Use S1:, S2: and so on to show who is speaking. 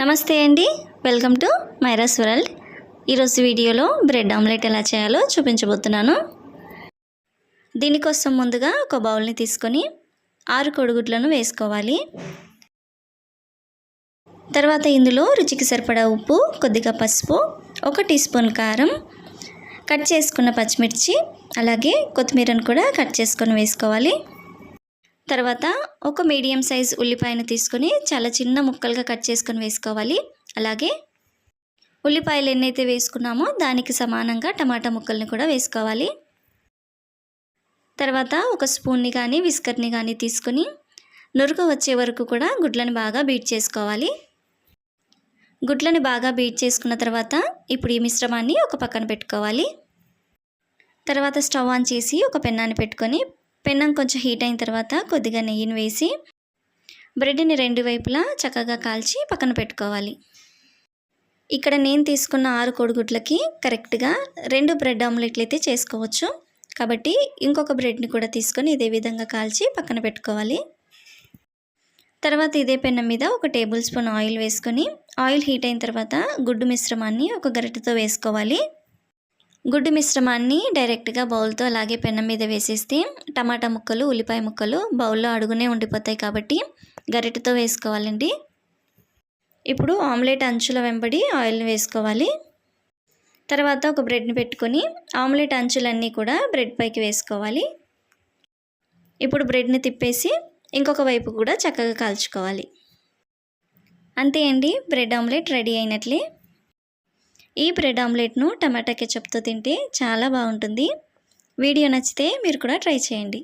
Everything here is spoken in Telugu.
S1: నమస్తే అండి. Welcome to Myra's world. ఈరోజు వీడియోలో బ్రెడ్ ఆమ్లెట్ ఎలా చేయాలో చూపించబోతున్నాను. దీనికోసం ముందుగా ఒక బౌల్ని తీసుకొని ఆరు కొడుగుడ్లను వేసుకోవాలి. తర్వాత ఇందులో రుచికి సరిపడా ఉప్పు కొద్దిగా పసుపు ఒక టీ స్పూన్ కారం కట్ చేసుకున్న పచ్చిమిర్చి అలాగే కొత్తిమీరను కూడా కట్ చేసుకొని వేసుకోవాలి. తర్వాత ఒక మీడియం సైజ్ ఉల్లిపాయను తీసుకొని చాలా చిన్న ముక్కలుగా కట్ చేసుకొని వేసుకోవాలి. అలాగే ఉల్లిపాయలు ఎన్నైతే వేసుకున్నామో దానికి సమానంగా టమాటా ముక్కల్ని కూడా వేసుకోవాలి. తర్వాత ఒక స్పూన్ని కానీ విస్కర్ని కానీ తీసుకొని నురుగు వచ్చే వరకు కూడా గుడ్లను బాగా బీట్ చేసుకోవాలి. గుడ్లను బాగా బీట్ చేసుకున్న తర్వాత ఇప్పుడు ఈ మిశ్రమాన్ని ఒక పక్కన పెట్టుకోవాలి. తర్వాత స్టవ్ ఆన్ చేసి ఒక పెన్నాన్ని పెట్టుకొని పెన్నం కొంచెం హీట్ అయిన తర్వాత కొద్దిగా నెయ్యిని వేసి బ్రెడ్ని రెండు వైపులా చక్కగా కాల్చి పక్కన పెట్టుకోవాలి. ఇక్కడ నేను తీసుకున్న ఆరు కోడిగుడ్లకి కరెక్ట్గా రెండు బ్రెడ్ ఆమ్లెట్లు అయితే చేసుకోవచ్చు. కాబట్టి ఇంకొక బ్రెడ్ని కూడా తీసుకొని ఇదే విధంగా కాల్చి పక్కన పెట్టుకోవాలి. తర్వాత ఇదే పెన్నం మీద ఒక టేబుల్ స్పూన్ ఆయిల్ వేసుకొని ఆయిల్ హీట్ అయిన తర్వాత గుడ్డు మిశ్రమాన్ని ఒక గరిటెతో వేసుకోవాలి. గుడ్డు మిశ్రమాన్ని డైరెక్ట్గా బౌల్తో అలాగే పెన్న మీద వేసేస్తే టమాటా ముక్కలు ఉల్లిపాయ ముక్కలు బౌల్లో అడుగునే ఉండిపోతాయి కాబట్టి గరిటెతో వేసుకోవాలండి. ఇప్పుడు ఆమ్లెట్ అంచుల వెంబడి ఆయిల్ని వేసుకోవాలి. తర్వాత ఒక బ్రెడ్ని పెట్టుకొని ఆమ్లెట్ అంచులన్నీ కూడా బ్రెడ్ పైకి వేసుకోవాలి. ఇప్పుడు బ్రెడ్ని తిప్పేసి ఇంకొక వైపు కూడా చక్కగా కాల్చుకోవాలి. అంతే అండి బ్రెడ్ ఆమ్లెట్ రెడీ అయినట్లే. ఈ బ్రెడ్ ఆమ్లెట్ను టమాటా కెచప్తో తింటే చాలా బాగుంటుంది. వీడియో నచ్చితే మీరు కూడా ట్రై చేయండి.